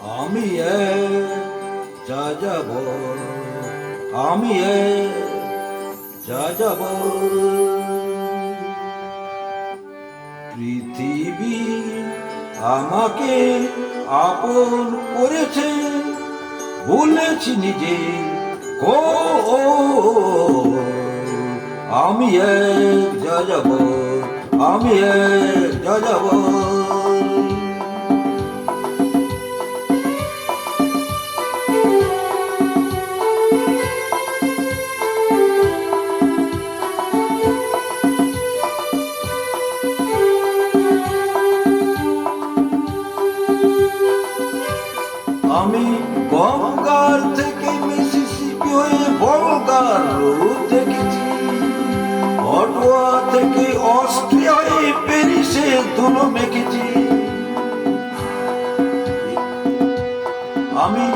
আমি যা যাব আমি যা যাব পৃথিবী আমাকে আপন করেছে বলেছি নিজে ও আমি যা যাব আমি যা যাব আমি গঙ্গার থেকে মিসিসিপি হয়ে বলগার রোড দেখেছি। অটোয়া থেকে অস্ট্রিয়া হয়ে প্যারিসে ধুলো মেখেছি। আমি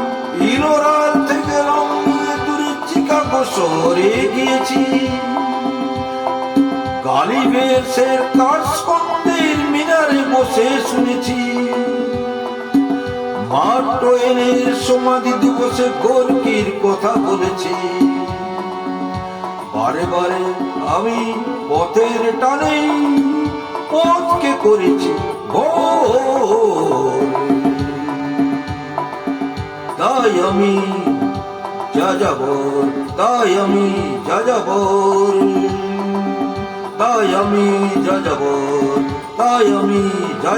ইলোরাল থেকে লম্বিয়ে দূরে চিকাগো শহরে গিয়েছি। গালিবেসের কাশকন্দের মিনারে বসে শুনেছি। টোয়েনের সমাধি দিবসে গোর্কির কথা বলেছি। বারে বারে আমি পথের টানে পথকে করেছি। তাই আমি যা যাব তাই আমি যা যাব তাই আমি যা যাব তাই আমি যা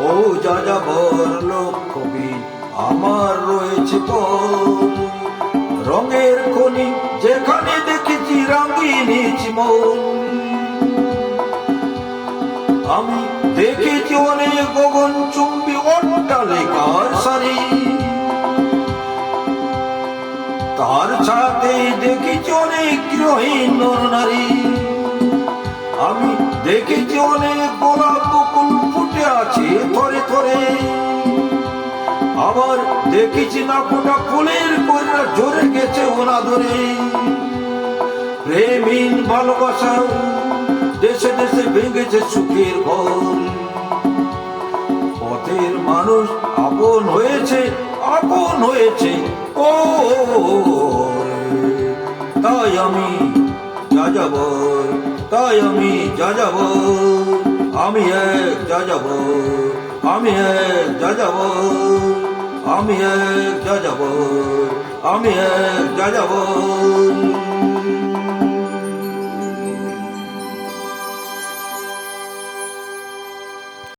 ও যা আমার রয়েছে। রঙের খনি, যেখানে দেখেছি রাঙিয়েছি মন আমি দেখেছি অনেক গগন চুম্বি অট্টালিকার সারি। তার সাথে দেখেছি অনেক গৃহহীন নারী আমি দেখেছি অনেক গোলাপ বকুল ফুটে আছে, থরে থরে। আবার দেখেছি না ফোটা ফুলের কন্যা জোরে গেছে ওনা ধরে। প্রেমীন ভালোবাসা দেশে দেশে ভেঙেছে সুখের ঘর পথের মানুষ আপন হয়েছে আপন হয়েছে ও তাই আমি যা যাব তাই আমি যা যাব আমি এক যা যাব, আমি এক যা যাব, আমি এক যা যাব, আমি এক যা যাব।